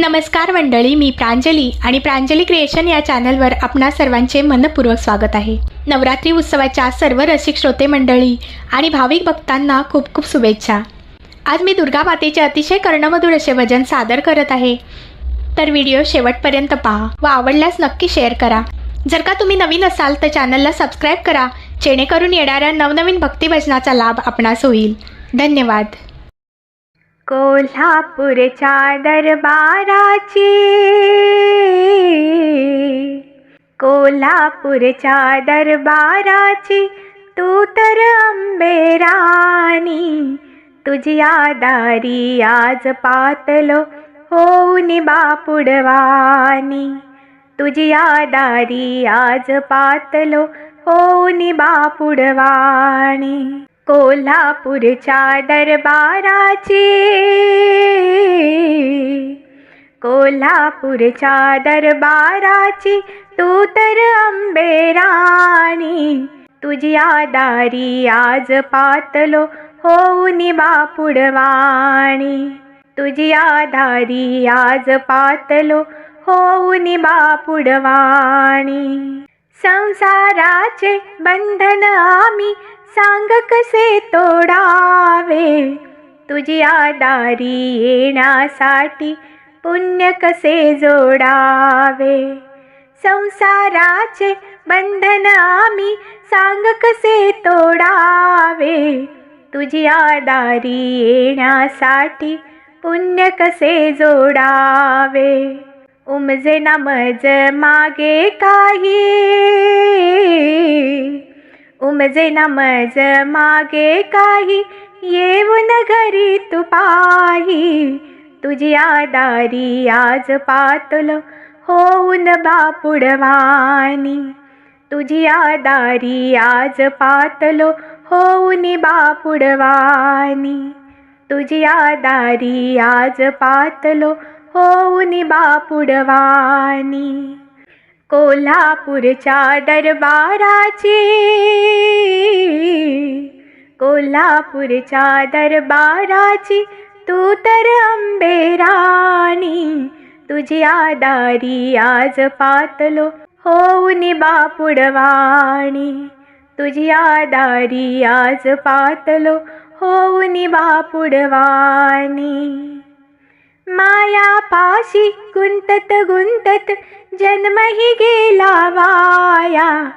नमस्कार मंडळी मी प्रांजली आणि प्रांजली क्रिएशन या चॅनलवर आपणा सर्वांचे मनपूर्वक स्वागत आहे. नवरात्री उत्सवाच्या सर्व रसिक श्रोते मंडळी आणि भाविक भक्तांना खूप खूप शुभेच्छा. आज मी दुर्गा मातेचे अतिशय कर्णमधुर असे भजन सादर करत आहे. तर व्हिडिओ शेवटपर्यंत पहा व आवडल्यास नक्की शेअर करा. जर का तुम्ही नवीन असाल तर चॅनलला सबस्क्राईब करा जेणेकरून येणाऱ्या नवनवीन भक्तिभजनाचा लाभ आपणास होईल. धन्यवाद. कोल्हापूरच्या दरबाराची कोल्हापूरच्या दरबाराची तू तर अंबे राणी तुझी आदारी आज पातलो होऊन बापुडवानी तुझी आदारी आज पातलो होऊन बापुडवाणी. कोल्हापूरच्या दरबाराची. कोल्हापूरच्या दरबाराची तू तर अंबे तुझ्या दारी आदारी आज पातलो होऊनी बापुडवाणी तुझ्या दारी आज पातलो होऊनी बापुडवाणी संसाराचे बंधन आम्ही सांग कसे तोडावे? तुझी आदारी येण्यासाठी पुण्य कसे जोडावे? संसाराचे बंधन आम्ही सांग कसे तोडावे? तुझी आदारी येण्यासाठी पुण्य कसे जोडावे? उमजे ना मज मागे काही. उमजे ना मज मागे काही येऊन घरी तू पाही. तुझी आदारी आज पातलो होऊन बापुडवानी तुझी आदारी आज पातलो होऊन बापुडवानी तुझी आदारी आज पातलो होऊन बापुडवानी कोल्हापूरच्या दरबाराची. कोल्हापूरच्या दरबाराची तू तर अंबेराणी तुझी आदारी आज पातलो होऊन बापुडवाणी तुझी आदारी आज पातलो होऊन बापुडवाणी माया पाशी गुंतत गुंतत जन्मही गेला वाया.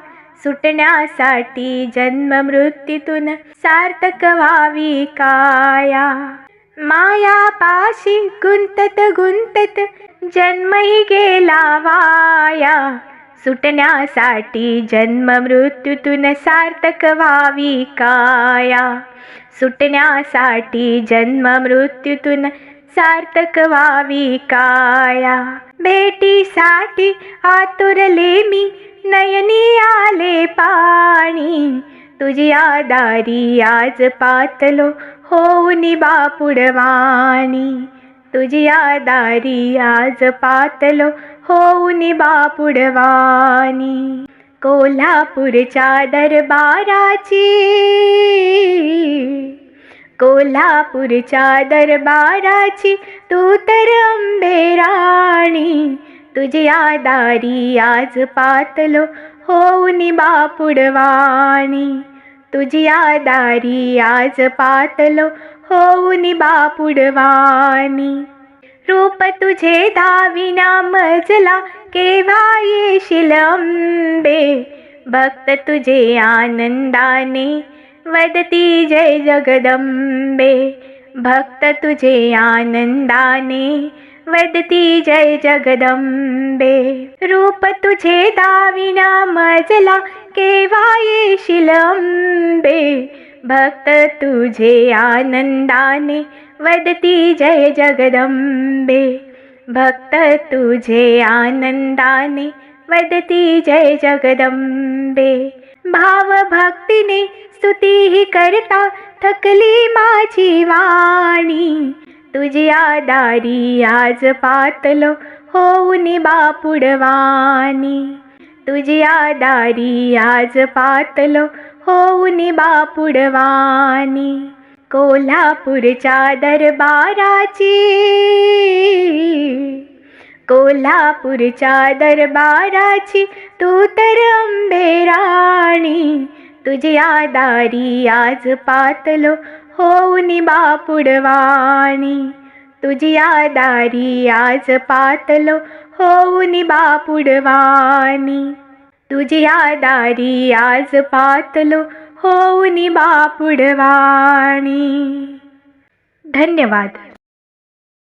सुटण्यासाठी जन्म मृत्यूतून सार्थक व्हावी काया. माया पाशी गुंतत गुंतत जन्मही गेला वाया. सुटण्यासाठी जन्म मृत्यूतून सार्थक व्हावी काया. सुटण्यासाठी जन्म मृत्यूतून सार्थक व्हावी काया. भेटीसाठी आतुरले मी नयनी आले पाणी. तुझी आदारी आज पातलो होऊनी बापुडवाणी तुझी आदारी आज पातलो होऊनी बापुडवाणी कोल्हापूरच्या दरबाराची कोल्हापूरच्या दरबाराची तू तर अंबेराणी राणी आदारी आज पातलो होऊनी बापुडवाणी तुझी आदारी आज पातलो होऊनी बापुडवाणी रूप तुझे दाविना मजला केव्हा येशील अंबे भक्त तुझे आनंदाने वदती जय जगदंबे भक्त तुझे आनंदाने वदती जय जगदंबे रूप तुझे दाविना मजला केव्हा येशील अंबे भक्त तुझे आनंदाने वदती जय जगदंबे भक्त तुझे आनंदाने वदती जय जगदंबे भाव स्तुती करता थकली माझी वाणी. तुझ्या आदारी आज पातलो होऊन बापुडवाणी तुझ्या दारी आज पातलो होऊन बापुडवाणी कोल्हापूरच्या दरबाराची कोल्हापूरच्या दरबाराची तू तर अंबेराणी. तुझ्या दारी आज पातलो होऊनी बापुडवाणी तुझ्या दारी आज पातलो होऊनी बापुडवाणी तुझ्या दारी आज पातलो होऊनी बापुडवाणी धन्यवाद.